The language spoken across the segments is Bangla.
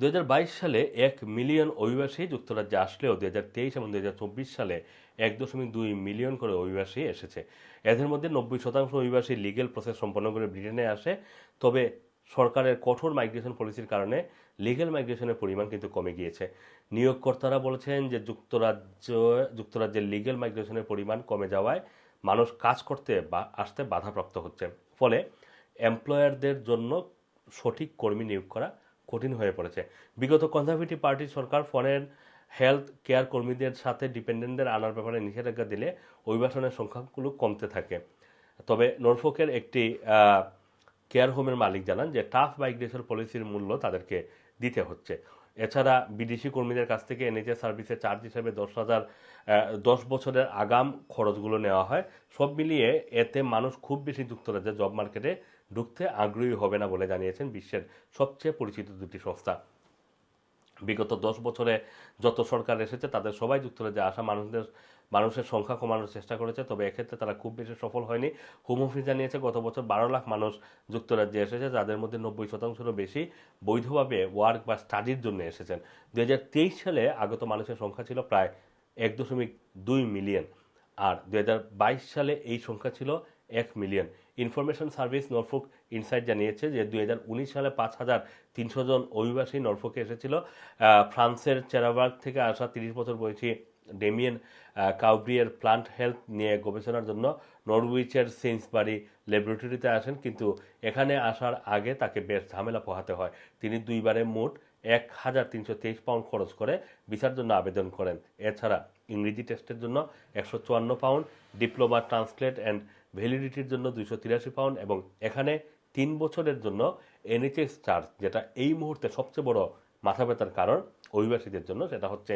দু হাজার বাইশ সালে এক মিলিয়ন অভিবাসী যুক্তরাজ্যে আসলেও দু হাজার তেইশ এবং দু হাজার চব্বিশ সালে এক দশমিক দুই মিলিয়ন করে অভিবাসী এসেছে। এদের মধ্যে নব্বই শতাংশ অভিবাসী লিগেল প্রসেস সম্পন্ন করে ব্রিটেনে আসে, তবে সরকারের কঠোর মাইগ্রেশন পলিসির কারণে লিগেল মাইগ্রেশনের পরিমাণ কিন্তু কমে গিয়েছে। নিয়োগকর্তারা বলেছেন যে যুক্তরাজ্য, যুক্তরাজ্যের লিগেল মাইগ্রেশনের পরিমাণ কমে যাওয়ায় মানুষ কাজ করতে বা আসতে বাধাপ্রাপ্ত হচ্ছে। ফলে এমপ্লয়ারদের জন্য সঠিক কর্মী নিয়োগ করা কঠিন হয়ে পড়েছে। বিগত কনজারভেটিভ পার্টির সরকার ফরেন হেলথ কেয়ার কর্মীদের সাথে ডিপেন্ডেন্টদের আনার ব্যাপারে নিষেধাজ্ঞা দিলে অভিবাসনের সংখ্যাগুলো কমতে থাকে। তবে নরফোকের একটি কেয়ার হোমের মালিক জানান যে টাফ মাইগ্রেশন পলিসির মূল্য তাদেরকে দিতে হচ্ছে। এছাড়া বিদেশি কর্মীদের কাছ থেকে এনএচএ সার্ভিসে চার্জ হিসেবে দশ হাজার দশ বছরের আগাম খরচগুলো নেওয়া হয়। সব মিলিয়ে এতে মানুষ খুব বেশি যুক্তরাজ্যে জব মার্কেটে ঢুকতে আগ্রহী হবে না বলে জানিয়েছেন বিশ্বের সবচেয়ে পরিচিত দুটি সংস্থা। বিগত দশ বছরে যত সরকার এসেছে, তাদের সবাই যুক্তরাজ্যে আসা মানুষদের, মানুষের সংখ্যা কমানোর চেষ্টা করেছে, তবে এক্ষেত্রে তারা খুব বেশি সফল হয়নি। হোম অফিস জানিয়েছে, গত বছর বারো লাখ মানুষ যুক্তরাজ্যে এসেছে, যাদের মধ্যে নব্বই শতাংশেরও বেশি বৈধভাবে ওয়ার্ক বা স্টাডির জন্য এসেছেন। দুই হাজার তেইশ সালে আগত মানুষের সংখ্যা ছিল প্রায় এক দশমিক দুই মিলিয়ন। আর দু হাজার বাইশ সালে এই সংখ্যা ছিল এক million. Information service Norfolk insight জানিয়েছে যে দু হাজার উনিশ সালে পাঁচ হাজার তিনশো জন অভিবাসী নরফোকে এসেছিল। ফ্রান্সের চেরাবার্গ থেকে আসা তিরিশ বছর বয়সী ডেমিয়েন কাউব্রিয়ের প্লান্ট হেলথ নিয়ে গবেষণার জন্য নরউইচের সেইন্সবারি ল্যাবরেটরিতে আসেন, কিন্তু এখানে আসার আগে তাকে বেশ ঝামেলা পোহাতে হয়। তিনি দুইবারে মোট এক হাজার তিনশো তেইশ পাউন্ড খরচ করে ভিসার জন্য আবেদন করেন। এছাড়া ইংরেজি টেস্টের জন্য একশো চুয়ান্ন পাউন্ড ডিপ্লোমা ট্রান্সলেট অ্যান্ড ভ্যালিডিটির জন্য দুইশো তিরাশি পাউন্ড এবং এখানে তিন বছরের জন্য এনএচএস চার্জ, যেটা এই মুহূর্তে সবচেয়ে বড় মাথা ব্যথার কারণ অভিবাসীদের জন্য, সেটা হচ্ছে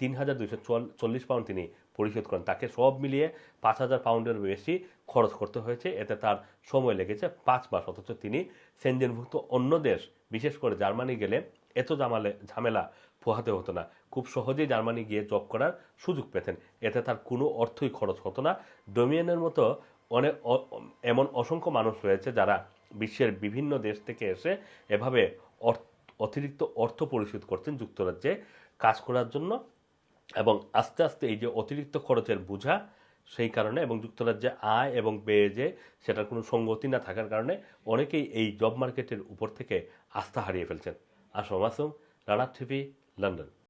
তিন হাজার দুইশো চল্লিশ পাউন্ড তিনি পরিশোধ করেন। তাকে সব মিলিয়ে পাঁচ হাজার পাউন্ডের বেশি খরচ করতে হয়েছে। এতে তার সময় লেগেছে পাঁচ মাস, অথচ তিনি সেনজেনভুক্ত অন্য দেশ, বিশেষ করে জার্মানি গেলে এত জামালে, ঝামেলা পোহাতে হতো না। খুব সহজেই জার্মানি গিয়ে জব করার সুযোগ পেতেন। এতে তার কোনো অর্থই খরচ হতো না। ডোমিয়ানের মতো অনেক এমন অসংখ্য মানুষ রয়েছে যারা বিশ্বের বিভিন্ন দেশ থেকে এসে এভাবে অতিরিক্ত অর্থ পরিশোধ করছেন যুক্তরাজ্যে কাজ করার জন্য এবং আস্তে আস্তে এই যে অতিরিক্ত খরচের বোঝা সেই কারণে এবং যুক্তরাজ্যে আয় এবং ব্যয়ে যে সেটার কোনো সঙ্গতি না থাকার কারণে অনেকেই এই জব মার্কেটের উপর থেকে আস্থা হারিয়ে ফেলছেন। Assam Assam Rana TV, London.